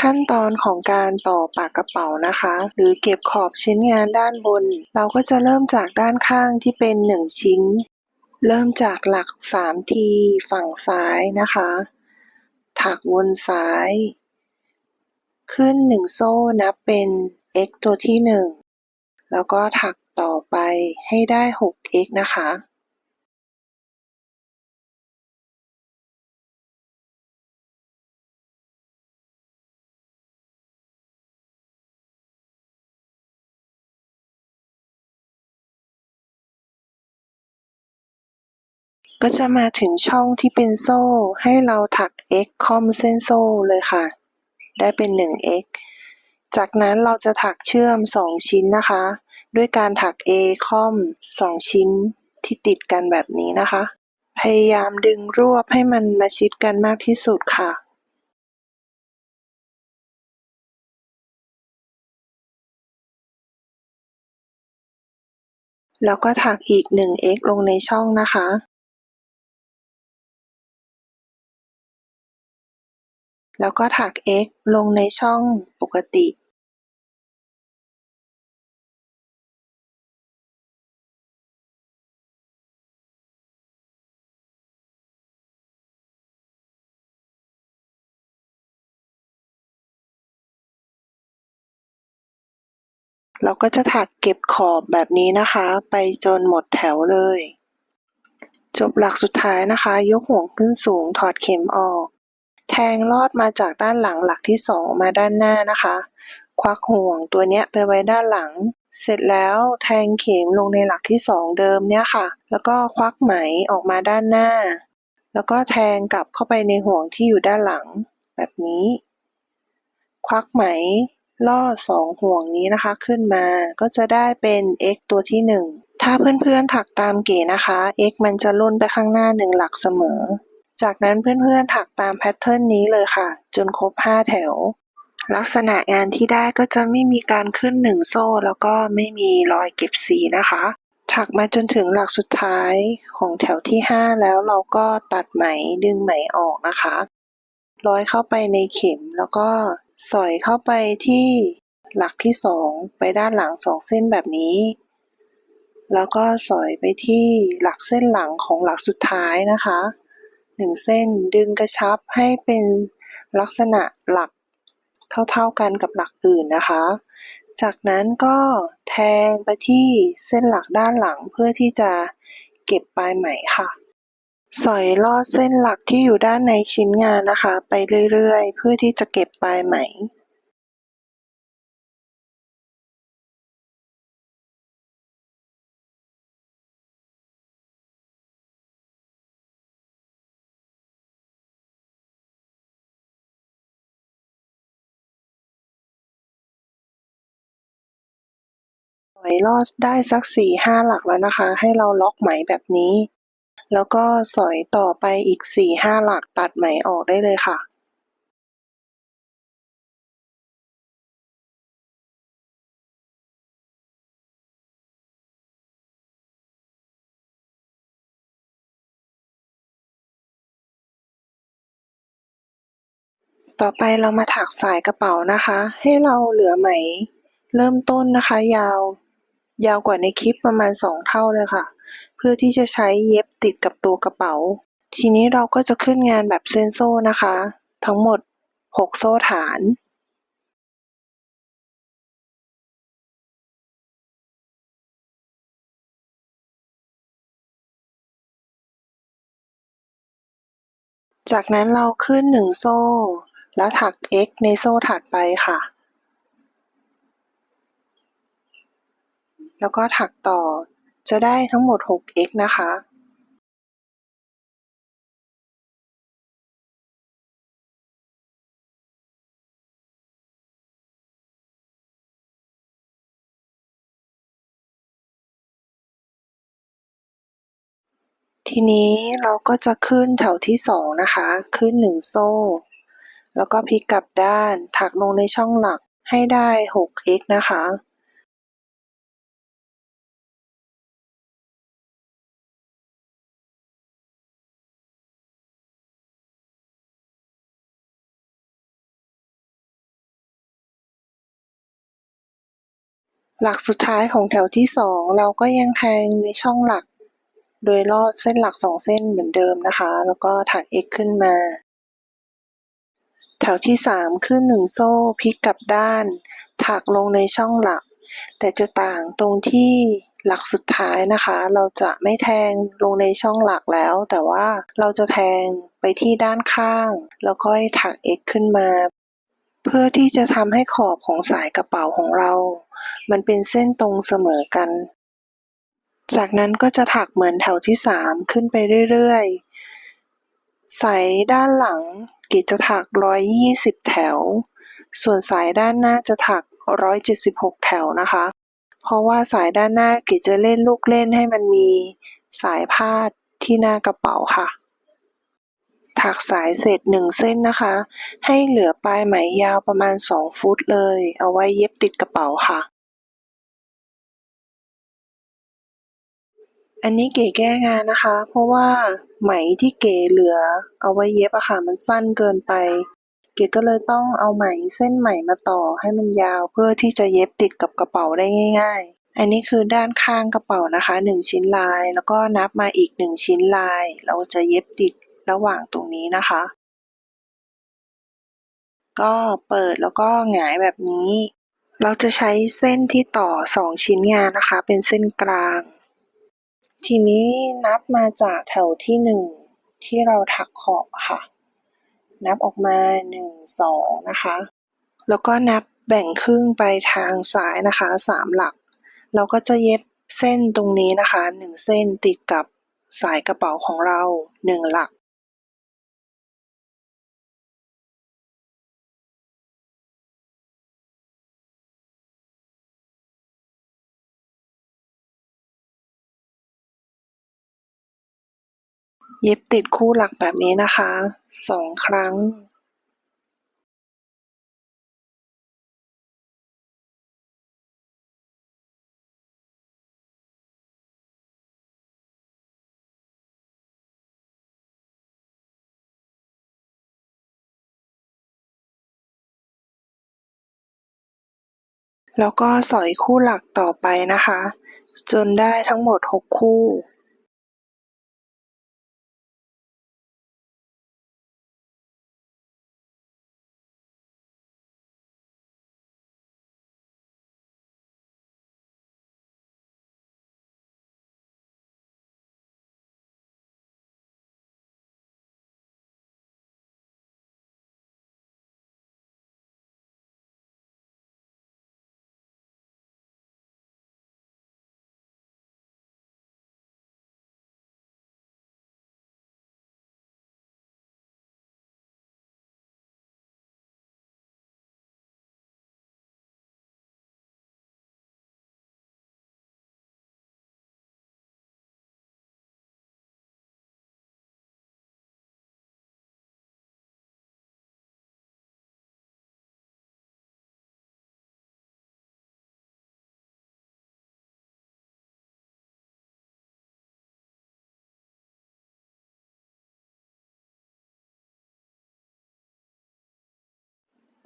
ขั้นตอนของการต่อปากกระเป๋านะคะ หรือเก็บขอบชิ้นงานด้านบน เราก็จะเริ่มจากด้านข้างที่เป็น 1 ชิ้น เริ่มจากหลัก 3 ทีฝั่งซ้ายนะคะ ถักวนซ้าย ขึ้น 1 โซ่นับเป็น x ตัวที่ 1 แล้วก็ถักต่อไปให้ได้ 6x นะคะ ก็จะมาถึงช่องที่เป็นโซ่ ให้เราถัก x คอมเส้นโซ่เลยค่ะ ได้เป็น 1x จากนั้นเราจะถักเชื่อม 2 ชิ้นนะคะ ด้วยการถัก a คอม 2 ชิ้นที่ติดกันแบบนี้นะคะ พยายามดึงรวบให้มันมาชิดกันมากที่สุดค่ะแล้วก็ถักอีก 1x ลงในช่องนะคะ แล้วก็ถัก x ลงในช่องปกติเราก็จะถักเก็บขอบแบบนี้นะคะ ไปจนหมดแถวเลย จบหลักสุดท้ายนะคะ ยกห่วงขึ้นสูงถอดเข็มออก แทงลอดมาจากด้านหลังหลักที่สองมาด้านหน้านะคะ ควักห่วงตัวเนี้ยไปไว้ด้านหลัง เสร็จแล้วแทงเข็มลงในหลักที่สองเดิมเนี่ยค่ะ แล้วก็ควักไหมออกมาด้านหน้า แล้วก็แทงกลับเข้าไปในห่วงที่อยู่ด้านหลัง แบบนี้ ควักไหมล่อสองห่วงนี้นะคะขึ้นมาก็จะได้เป็น x ตัวที่หนึ่งถ้าเพื่อนๆถักตามเก๋นะคะ x มันจะล่นไปข้างหน้าหนึ่งหลักเสมอ จากนั้นเพื่อนๆถักตามแพทเทิร์นนี้เลยค่ะ จนครบ 5 แถว ลักษณะงานที่ได้ก็จะไม่มีการขึ้นหนึ่งโซ่ แล้วก็ไม่มีรอยเก็บสีนะคะ ถักมาจนถึงหลักสุดท้ายของแถวที่ 5 แล้วเราก็ตัดไหมดึงไหมออกนะคะ ร้อยเข้าไปในเข็มแล้วก็สอยเข้าไปที่หลักที่ 2 ไปด้านหลัง 2 เส้นแบบนี้ แล้วก็สอยไปที่หลักเส้นหลังของหลักสุดท้ายนะคะ หนึ่งเส้น ดึงกระชับให้เป็นลักษณะหลักเท่าๆกันกับหลักอื่นนะคะ จากนั้นก็แทงไปที่เส้นหลักด้านหลังเพื่อที่จะเก็บปลายไหมค่ะสอยลอดเส้นหลักที่อยู่ด้านในชิ้นงานนะคะ ไปเรื่อยๆ เพื่อที่จะเก็บปลายไหม รอดได้สักสี่ห้าหลักแล้วนะคะ ให้เราล็อกไหมแบบนี้ แล้วก็สอยต่อไปอีกสี่ห้าหลักตัดไหมออกได้เลยค่ะ ต่อไปเรามาถักสายกระเป๋านะคะ ให้เราเหลือไหมเริ่มต้นนะคะยาว ยาวกว่าในคลิปประมาณสองเท่าเลยค่ะ เพื่อที่จะใช้เย็บติดกับตัวกระเป๋า ทีนี้เราก็จะขึ้นงานแบบเซนโซ่นะคะ ทั้งหมด 6 โซ่ฐานจากนั้นเราขึ้นหนึ่งโซ่ แล้วถัก x ในโซ่ถัดไปค่ะ แล้วก็ถักต่อ จะได้ทั้งหมด 6x นะคะทีนี้เราก็จะขึ้นแถวที่สองนะคะ ขึ้นหนึ่งโซ่ แล้วก็พลิกกลับด้านถักลงในช่องหลักให้ได้ 6x นะคะ หลักสุดท้ายของแถวที่สองเราก็ยังแทงในช่องหลัก โดยลอดเส้นหลักสองเส้นเหมือนเดิมนะคะ แล้วก็ถัก x ขึ้นมา แถวที่สามขึ้นหนึ่งโซ่พลิกกลับด้าน ถักลงในช่องหลัก แต่จะต่างตรงที่หลักสุดท้ายนะคะ เราจะไม่แทงลงในช่องหลักแล้ว แต่ว่าเราจะแทงไปที่ด้านข้าง แล้วก็ถัก x ขึ้นมา เพื่อที่จะทำให้ขอบของสายกระเป๋าของเรา มันเป็นเส้นตรงเสมอกัน จากนั้นก็จะถักเหมือนแถวที่สามขึ้นไปเรื่อยๆ สายด้านหลังกิจจะถัก120แถว ส่วนสายด้านหน้าจะถัก176แถวนะคะ เพราะว่าสายด้านหน้ากิจจะเล่นลูกเล่นให้มันมีสายพาดที่หน้ากระเป๋าค่ะ ถักสายเสร็จหนึ่งเส้นนะคะ ให้เหลือปลายไหมยาวประมาณ 2 ฟุตเลย เอาไว้เย็บติดกระเป๋าค่ะ อันนี้เก๋แก้งานนะคะ เพราะว่าไหมที่เก๋เหลือเอาไว้เย็บอะค่ะมันสั้นเกินไป เก๋ก็เลยต้องเอาไหมเส้นไหมมาต่อให้มันยาวเพื่อที่จะเย็บติดกับกระเป๋าได้ง่าย ๆ อันนี้คือด้านข้างกระเป๋านะคะหนึ่งชิ้นลาย แล้วก็นับมาอีกหนึ่งชิ้นลาย เราจะเย็บติดระหว่างตรงนี้นะคะ ก็เปิดแล้วก็หงายแบบนี้ เราจะใช้เส้นที่ต่อสองชิ้นงานนะคะ เป็นเส้นกลาง ทีนี้นับมาจากแถวที่หนึ่งที่เราถักขอบค่ะ นับออกมาหนึ่งสองนะคะ แล้วก็นับแบ่งครึ่งไปทางซ้ายนะคะสามหลัก เราก็จะเย็บเส้นตรงนี้นะคะหนึ่งเส้นติดกับสายกระเป๋าของเราหนึ่งหลัก เย็บติดคู่หลักแบบนี้นะคะ สองครั้งแล้วก็สอยคู่หลักต่อไปนะคะ จนได้ทั้งหมดหกคู่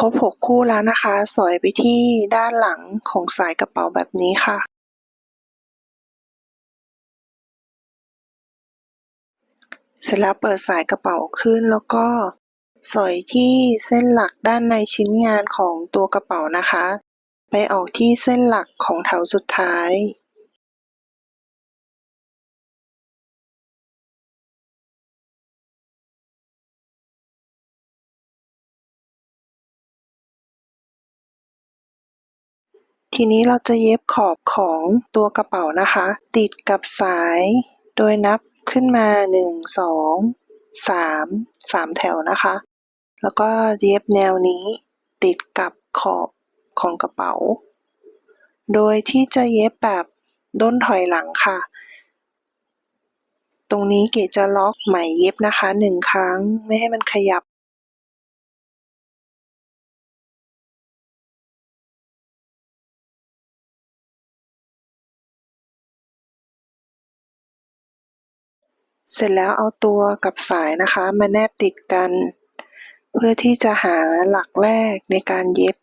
ครบหกคู่แล้วนะคะ สอยไปที่ด้านหลังของสายกระเป๋าแบบนี้ค่ะ เสร็จแล้วเปิดสายกระเป๋าขึ้นแล้วก็สอยที่เส้นหลักด้านในชิ้นงานของตัวกระเป๋านะคะ ไปออกที่เส้นหลักของแถวสุดท้าย ทีนี้เราจะเย็บขอบของตัวกระเป๋านะคะ ติดกับสาย โดยนับขึ้นมาหนึ่งสองสามสามแถวนะคะ แล้วก็เย็บแนวนี้ติดกับขอบของกระเป๋า โดยที่จะเย็บแบบด้นถอยหลังค่ะ ตรงนี้เกจะล็อกไหมเย็บนะคะหนึ่งครั้งไม่ให้มันขยับ เสร็จแล้วเอาตัวกับสายนะคะ มาแนบติดกัน เพื่อที่จะหาหลักแรกในการเย็บ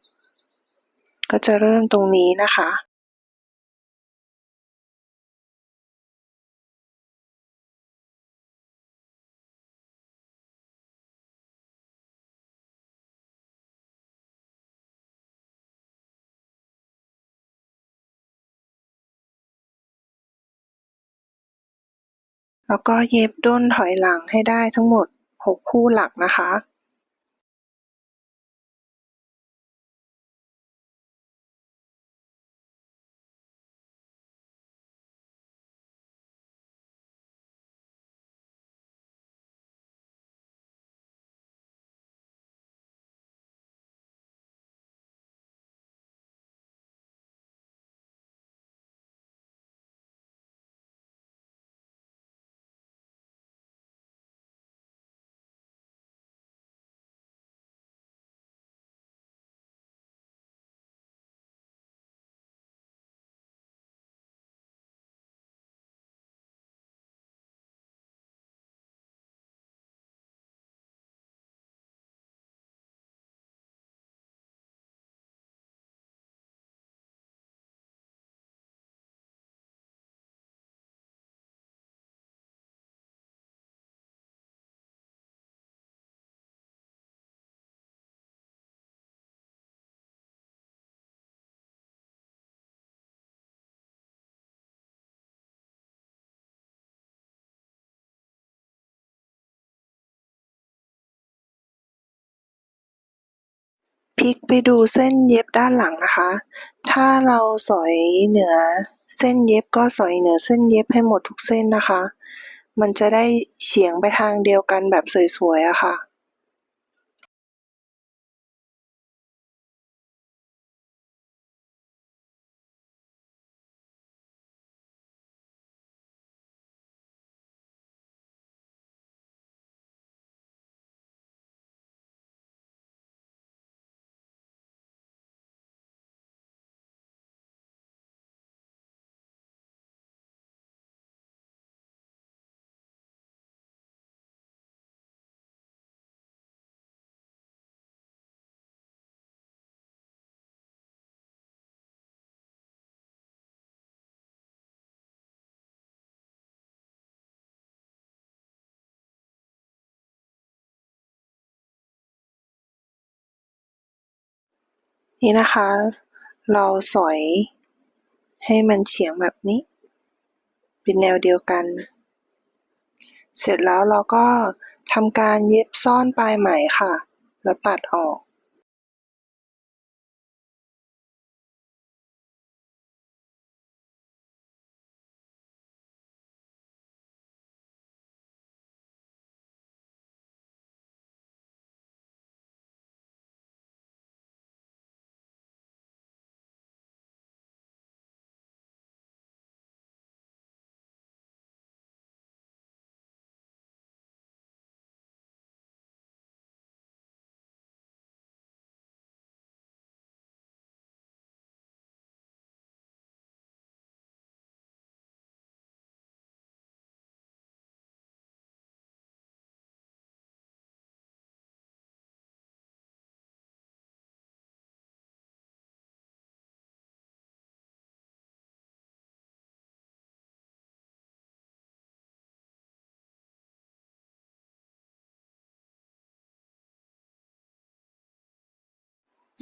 ก็จะเริ่มตรงนี้นะคะ แล้วก็เย็บด้นถอยหลังให้ได้ทั้งหมดหกคู่หลักนะคะ ลิกไปดูเส้นเย็บด้านหลังนะคะ ถ้าเราสอยเหนือเส้นเย็บก็สอยเหนือเส้นเย็บให้หมดทุกเส้นนะคะ มันจะได้เฉียงไปทางเดียวกันแบบสวยๆอะค่ะ นี่นะคะ เราสอยให้มันเฉียงแบบนี้ เป็นแนวเดียวกัน เสร็จแล้วเราก็ทำการเย็บซ่อนปลายไหมค่ะ แล้วตัดออก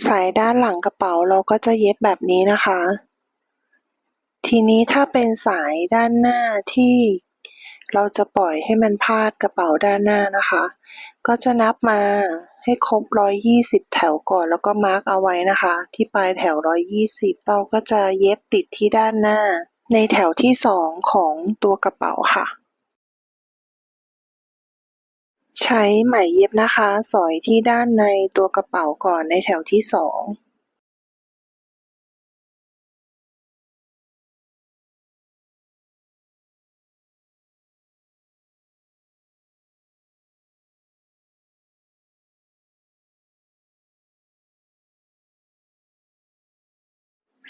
สายด้านหลังกระเป๋าเราก็จะเย็บแบบนี้นะคะ ทีนี้ถ้าเป็นสายด้านหน้าที่เราจะปล่อยให้มันพาดกระเป๋าด้านหน้านะคะ ก็จะนับมาให้ครบร้อยยี่สิบแถวก่อนแล้วก็มาร์กเอาไว้นะคะ ที่ปลายแถวร้อยยี่สิบเราก็จะเย็บติดที่ด้านหน้า ในแถวที่สองของตัวกระเป๋าค่ะ ใช้ไหมเย็บนะคะ สอยที่ด้านในตัวกระเป๋าก่อนในแถวที่สอง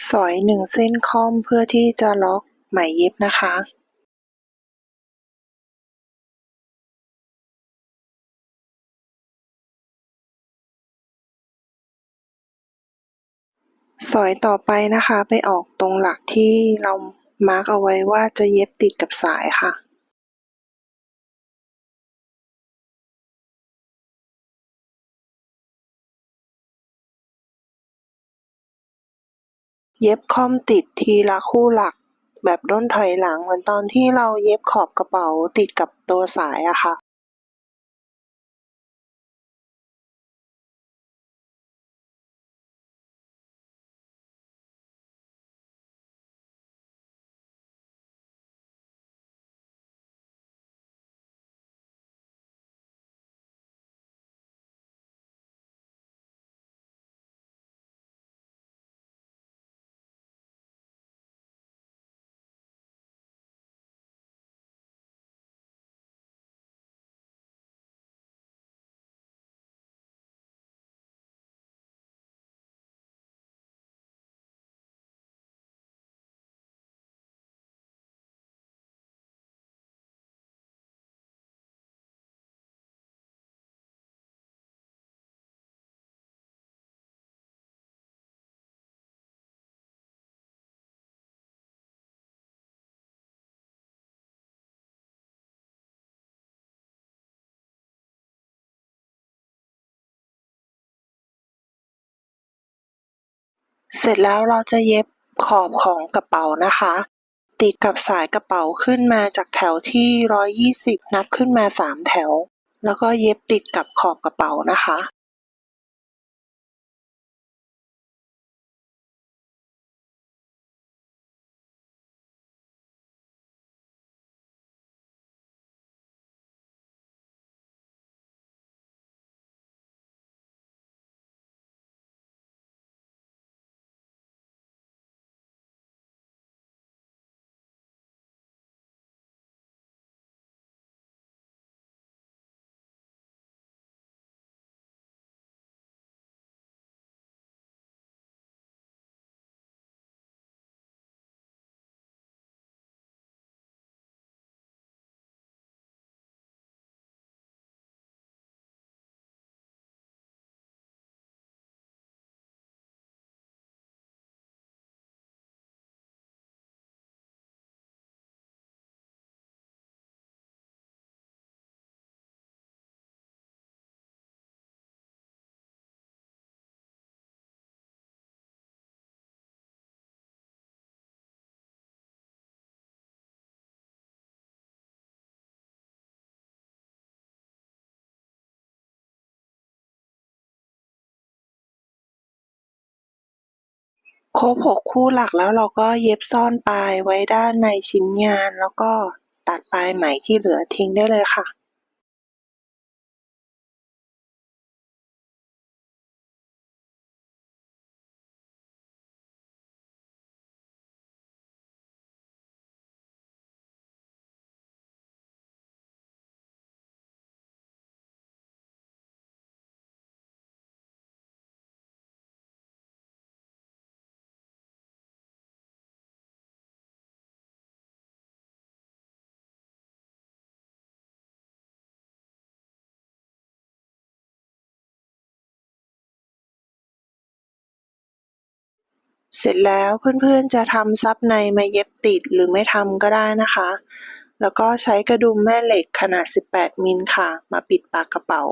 สอยหนึ่งเส้นค่อมเพื่อที่จะล็อกไหมเย็บนะคะ สอยต่อไปนะคะ ไปออกตรงหลักที่เรามาร์กเอาไว้ว่าจะเย็บติดกับสายค่ะเย็บคอมติดทีละคู่หลักแบบด้นถอยหลังเหมือนตอนที่เราเย็บขอบกระเป๋าติดกับตัวสายอะค่ะ เสร็จแล้วเราจะเย็บขอบของกระเป๋านะคะ ติดกับสายกระเป๋าขึ้นมาจากแถวที่ 120 นับขึ้นมา 3 แถว แล้วก็เย็บติดกับขอบกระเป๋านะคะ ครบหกคู่หลักแล้วเราก็เย็บซ่อนปลายไว้ด้านในชิ้นงาน แล้วก็ตัดปลายไหมที่เหลือทิ้งได้เลยค่ะ เสร็จแล้วเพื่อนๆจะทำซับในมาเย็บติดหรือไม่ทำก็ได้นะคะ แล้วก็ใช้กระดุมแม่เหล็กขนาด 18 มิลค่ะ มาปิดปากกระเป๋า